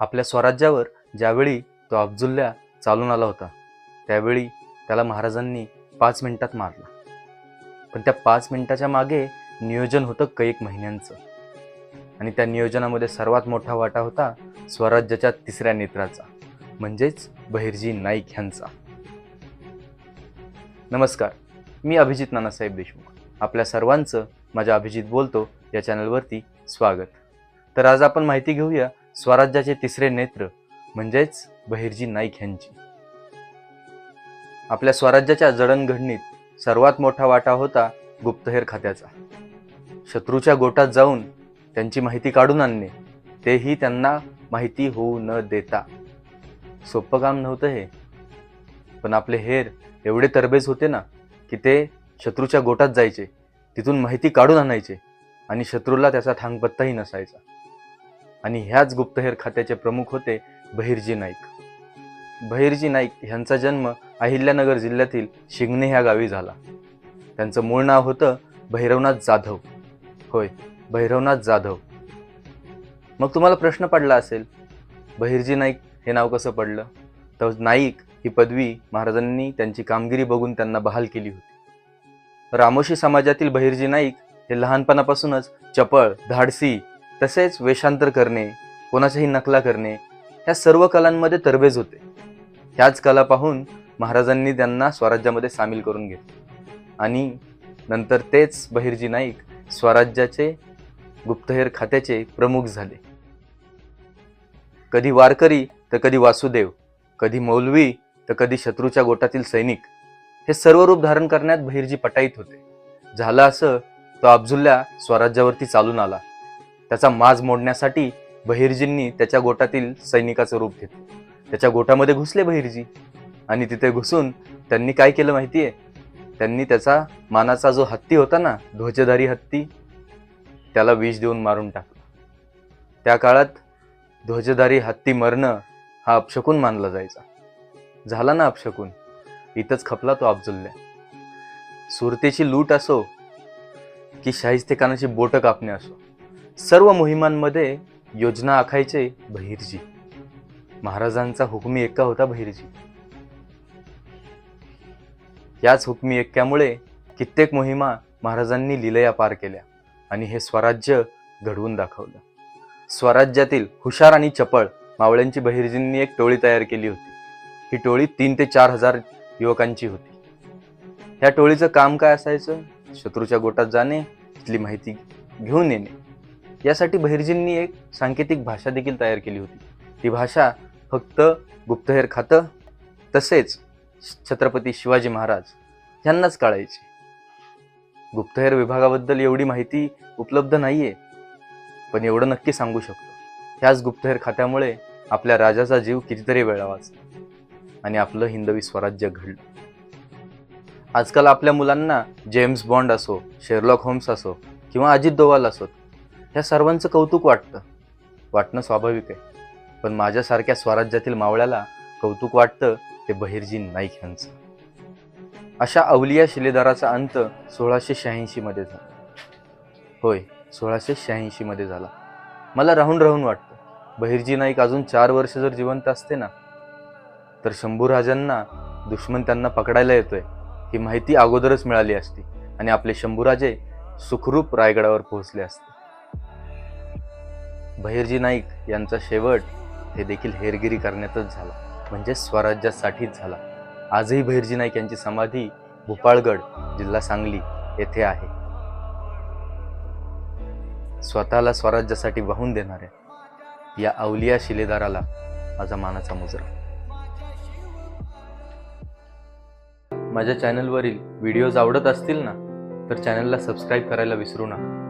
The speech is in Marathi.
आपल्या स्वराज्यावर ज्यावेळी तो अब्दुल्ला चालून आला होता त्यावेळी त्याला महाराजांनी पाच मिनिटात मारला. पण त्या पाच मिनिटाच्या मागे नियोजन होतं कैक महिन्यांचं. आणि त्या नियोजनामध्ये सर्वात मोठा वाटा होता स्वराज्याच्या तिसऱ्या नेत्राचा म्हणजेच बहिर्जी नाईक ह्यांचा. नमस्कार मी अभिजित नानासाहेब देशमुख. आपल्या सर्वांचं माझ्या अभिजित बोलतो या चॅनलवरती स्वागत. तर आज आपण माहिती घेऊया स्वराज्याचे तिसरे नेत्र म्हणजेच बहिर्जी नाईक ह्यांची. आपल्या स्वराज्याच्या जडणघडणीत सर्वात मोठा वाटा होता गुप्तहेर खात्याचा. शत्रूच्या गोटात जाऊन त्यांची माहिती काढून आणणे तेही त्यांना माहिती होऊ न देता. सोपं काम नव्हतं हे. पण आपले हेर एवढे तरबेज होते ना की ते शत्रूच्या गोटात जायचे तिथून माहिती काढून आणायचे आणि शत्रूला त्याचा ठांगपत्ताही नसायचा. आणि ह्याच गुप्तहेर खात्याचे प्रमुख होते बहिर्जी नाईक. बहिर्जी नाईक ह्यांचा जन्म अहिल्यानगर जिल्ह्यातील शिंगणे ह्या गावी झाला. त्यांचं मूळ नाव होतं भैरवनाथ जाधव. होय भैरवनाथ जाधव. मग तुम्हाला प्रश्न पडला असेल बहिर्जी नाईक हे नाव कसं पडलं? तर नाईक ही पदवी महाराजांनी त्यांची कामगिरी बघून त्यांना बहाल केली होती. रामोशी समाजातील बहिर्जी नाईक हे लहानपणापासूनच चपळ धाडसी तसेच वेषांतर करणे कोणाच्याही नकला करणे ह्या सर्व कलांमध्ये तरबेज होते. ह्याच कला पाहून महाराजांनी त्यांना स्वराज्यामध्ये सामील करून घेतले. आणि नंतर तेच बहिर्जी नाईक स्वराज्याचे गुप्तहेर खात्याचे प्रमुख झाले. कधी वारकरी तर कधी वासुदेव कधी मौलवी तर कधी शत्रूच्या गोटातील सैनिक हे सर्व रूप धारण करण्यात बहिर्जी पटाईत होते. झालं असं तो अब्जुल्ला स्वराज्यावरती चालून आला. त्याचा माज मोडण्यासाठी बहिर्जींनी त्याच्या गोटातील सैनिकाचं रूप घेतलं. त्याच्या गोटामध्ये घुसले बहिर्जी. आणि तिथे घुसून त्यांनी काय केलं माहिती आहे त्यांनी त्याचा मानाचा जो हत्ती होता ना ध्वजधारी हत्ती त्याला विष देऊन मारून टाकला. त्या काळात ध्वजधारी हत्ती मरणं हा अपशकून मानला जायचा. झाला ना अपशकून. इथंच खपला तो अब्जुल्ल्या सुरतेची लूट असो की शाहिस्तेखानाची बोटं कापणे असो. सर्व मोहिमांमध्ये योजना आखायचे बहिर्जी. महाराजांचा हुकमी एक्का होता बहिर्जी. याच हुकमी एक्क्यामुळे कित्येक मोहिमा महाराजांनी लिलया पार केल्या आणि हे स्वराज्य घडवून दाखवलं. स्वराज्यातील हुशार आणि चपळ मावळ्यांची बहिर्जींनी एक टोळी तयार केली होती. ही टोळी तीन ते चार हजार युवकांची होती. ह्या टोळीचं काम काय असायचं? शत्रूच्या गोटात जाणे तिथली माहिती घेऊन येणे. यासाठी बहिर्जींनी एक सांकेतिक भाषा देखील तयार केली होती. ती भाषा फक्त गुप्तहेर खातं तसेच छत्रपती शिवाजी महाराज यांनाच कळायची गुप्तहेर विभागाबद्दल एवढी माहिती उपलब्ध नाहीये पण एवढं नक्की सांगू शकतो. ह्याच गुप्तहेर खात्यामुळे आपल्या राजाचा जीव कितीतरी वेळा वाचला आणि आपलं हिंदवी स्वराज्य घडलं. आजकाल आपल्या मुलांना जेम्स बॉन्ड असो शेरलॉक होम्स असो किंवा अजित दोवाल असोत ह्या सर्वांचं कौतुक वाटतं. वाटणं स्वाभाविक आहे. पण माझ्यासारख्या स्वराज्यातील मावळ्याला कौतुक वाटतं ते बहिर्जी नाईक यांचं अशा अवलिया शिलेदाराचा अंत सोळाशे शहाऐंशीमध्ये झाला. होय सोळाशे शहाऐंशीमध्ये झाला. मला राहून राहून वाटतं बहिर्जी नाईक अजून चार वर्ष जर जिवंत असते ना तर शंभूराजांना दुश्मन त्यांना पकडायला येतोय ही माहिती अगोदरच मिळाली असती आणि आपले शंभूराजे सुखरूप रायगडावर पोहोचले असते. बहिर्जी नाईक यांचा शेवट हे देखील हेरगिरी करण्यातच झाला. म्हणजे स्वराज्यासाठीच झाला. आजही बहिर्जी नाईक यांची समाधी भोपाळगड जिल्हा सांगली येथे आहे. स्वतःला स्वराज्यासाठी वाहून देणाऱ्या या अवलिया शिलेदाराला माझा मानाचा मुजरा. माझ्या चॅनलवरील व्हिडिओज आवडत असतील ना तर चॅनलला सबस्क्राईब करायला विसरू नका.